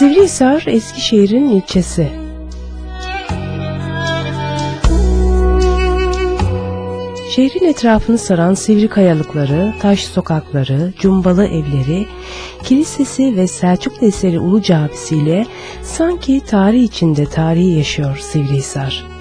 Sivrihisar Eskişehir'in ilçesi. Şehrin etrafını saran sivri kayalıkları, taş sokakları, cumbalı evleri, kilisesi ve Selçuklu eseri Ulu Camisi ile sanki tarih içinde tarihi yaşıyor Sivrihisar.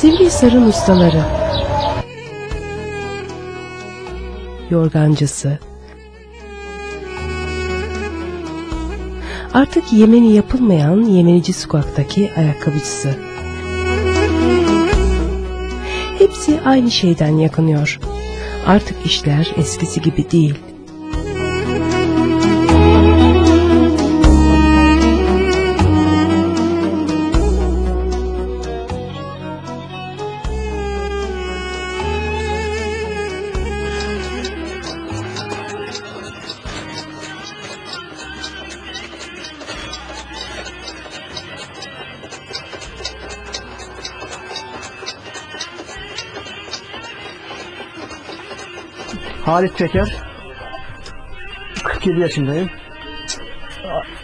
Sivrihisar'ın ustaları. Yorgancısı. Artık Yemeni yapılmayan Yemenici sokaktaki ayakkabıcısı. Hepsi aynı şeyden yakınıyor. Artık işler eskisi gibi değil. Halit Peker. 47 yaşındayım.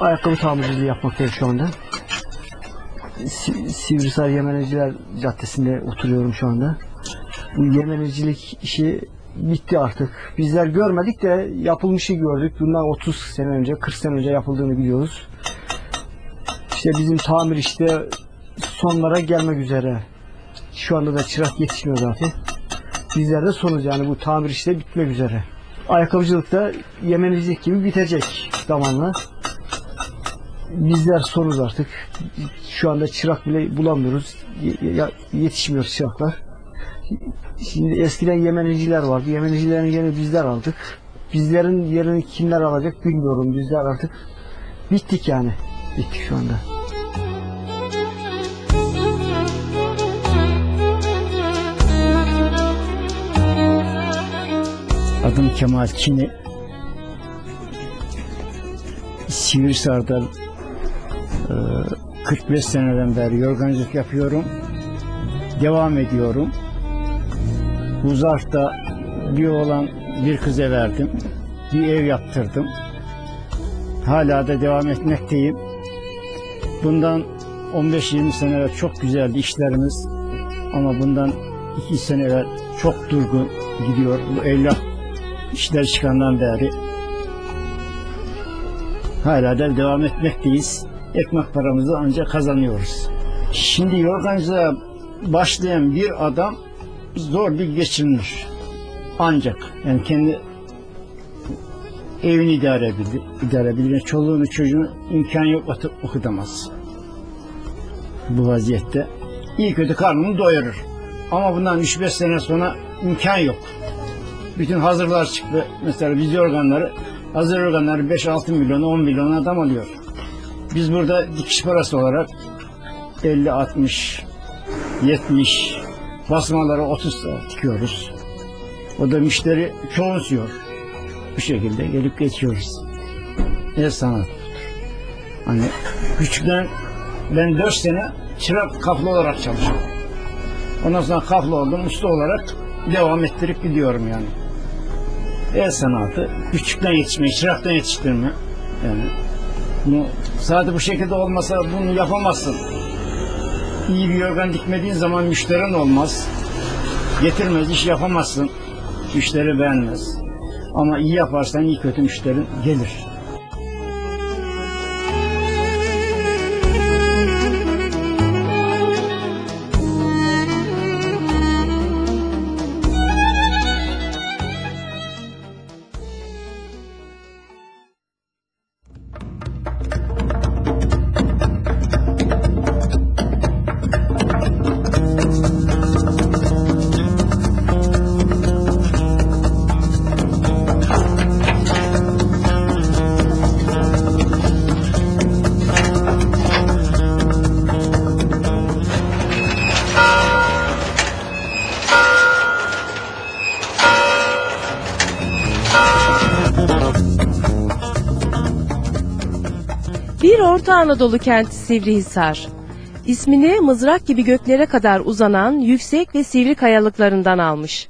Ayakkabı tamirciliği yapmaktayım şu anda. Si- Sivrisar Yemeneciler Caddesi'nde oturuyorum şu anda. Bu Yemenecilik işi bitti artık. Bizler görmedik de yapılmışı gördük. Bundan 30 sene önce, 40 sene önce yapıldığını biliyoruz. İşte bizim tamir işte sonlara gelmek üzere. Şu anda da çırak yetişmiyor zaten. Bizler de sonuz yani bu tamir işte bitmek üzere. Ayakkabıcılıkta Yemenicilik gibi bitecek zamanla. Bizler sonuz artık. Şu anda çırak bile bulamıyoruz. Yetişmiyor çıraklar. Şimdi eskiden Yemeniciler vardı. Yemenicilerin yerini bizler aldık. Bizlerin yerini kimler alacak bilmiyorum. Bizler artık bittik yani. Bittik şu anda. Adım Kemal Çini. Sivrisar'da e, 45 seneden beri yorgancılık yapıyorum. Devam ediyorum. Bu zarfta bir oğlan bir kıza verdim. Bir ev yaptırdım. Hala da devam etmekteyim. Bundan 15-20 sene evvel çok güzeldi işlerimiz. Ama bundan 2 sene evvel çok durgun gidiyor. Bu evlat işler çıkandan beri hala da devam etmekteyiz. Ekmek paramızı ancak kazanıyoruz. Şimdi yorgancılığa başlayan bir adam zor bir geçinir. Ancak yani kendi evini idare edebilir. idare edebilir. Çoluğunu çocuğunu imkan yok atıp okutamaz. Bu vaziyette. İyi kötü karnını doyurur. Ama bundan 3-5 sene sonra imkan yok bütün hazırlar çıktı. Mesela biz organları, hazır organları 5-6 milyon, 10 milyon adam alıyor. Biz burada dikiş parası olarak 50, 60, 70, basmaları 30 saat dikiyoruz. O da müşteri çoğunsuyor. Bu şekilde gelip geçiyoruz. El sanat. Hani küçükten ben 4 sene çırak kaflı olarak çalıştım. Ondan sonra kaflı oldum, usta olarak devam ettirip gidiyorum yani. El sanatı, küçükten yetişmeyi, çıraktan yetiştirme. Yani bunu sadece bu şekilde olmasa bunu yapamazsın. İyi bir yorgan dikmediğin zaman müşterin olmaz. Getirmez, iş yapamazsın. Müşteri beğenmez. Ama iyi yaparsan iyi kötü müşterin gelir. Bir Orta Anadolu kenti Sivrihisar. İsmini mızrak gibi göklere kadar uzanan yüksek ve sivri kayalıklarından almış.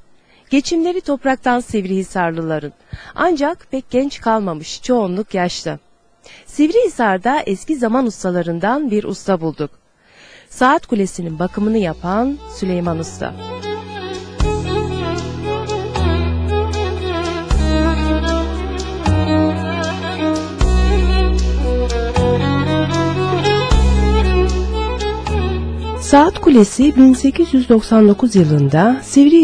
Geçimleri topraktan Sivrihisarlıların. Ancak pek genç kalmamış, çoğunluk yaşlı. Sivrihisar'da eski zaman ustalarından bir usta bulduk. Saat Kulesi'nin bakımını yapan Süleyman Usta. Saat Kulesi 1899 yılında Sivri